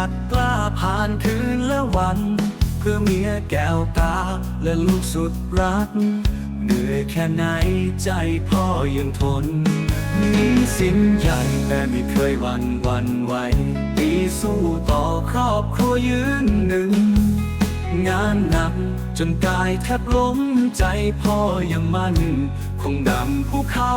นหยัดกล้าผ่านคืนและวัน เพื่อเมียแก้วตาและลูกสุดรัก เหนื่อยแค่ไหนใจพ่อยังทนหนี้สินใหญ่แต่ไม่เคยหวันหวันไหวตีสู้ต่อครอบครัวยืนหนึ่ง งานหนักจนกายแทบล้มใจพ่อยังมั่น คงดำภูเขา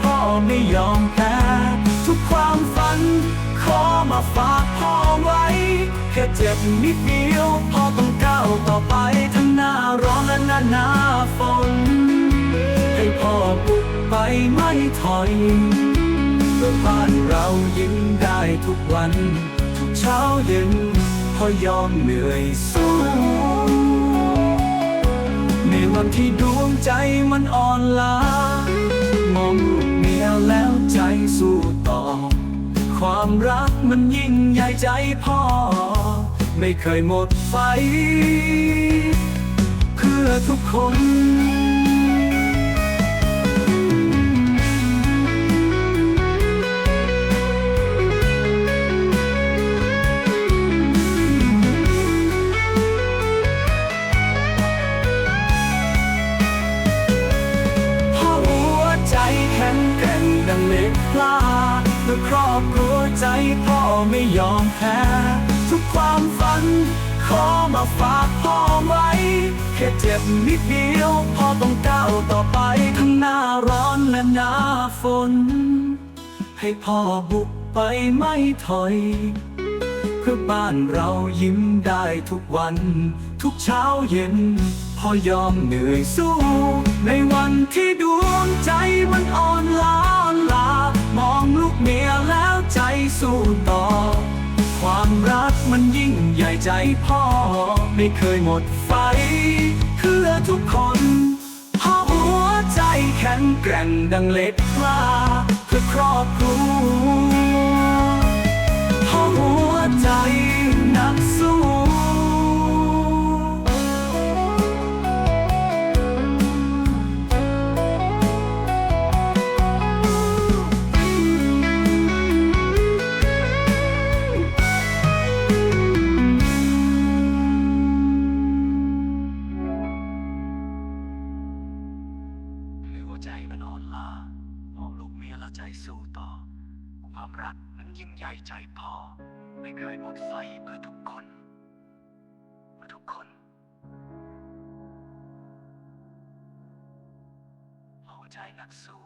พ่อไม่ยอมแพ้ทุกความฝัน ขอมาฝากพ่อไว้ แค่เจ็บนิดเดียวพ่อต้องก้าวต่อไปทั้งหน้าร้อนและหน้าหนาฝน ให้พ่อบุกไปไม่ถอยเพื่อบ้านเรายิ้มได้ทุกวัน ทุกเช้าเย็นพ่อยอมเหนื่อยสู้ในวันที่ดวงใจมันอ่อนล้า มองลูกเมียแล้วใจสู้ต่อ ความรักมันยิ่งใหญ่ใจพ่อ ไม่เคยหมดไฟ เพื่อทุกคน ล็กพลาเพื่อครอบครัวใจพ่อไม่ยอมแพ้ ทุกความฝัน ขอมาฝากพ่อไว้ แค่เจ็บนิดเดียวพ่อต้องก้าวต่อไปทั้งหน้าร้อนและหน้าฝน ให้พ่อบุกไปไม่ถอยเพื่อบ้านเรายิ้มได้ทุกวัน ทุกเช้าเย็นพ่อยอมเหนื่อยสู้ ในวันที่ดวงใจมันอ่อนล้า ใจพ่อ ไม่เคยหมดไฟ เพื่อทุกคนพ่อหัวใจแข็งแกร่งดังเล็ดกล้าเพื่อครอบครัว เอาใจสู้ต่อ ความรักมันยิ่งใหญ่ใจพอ ไม่เคยหมดไฟเพื่อทุกคนเพื่อทุกคนหัวใจนักสู้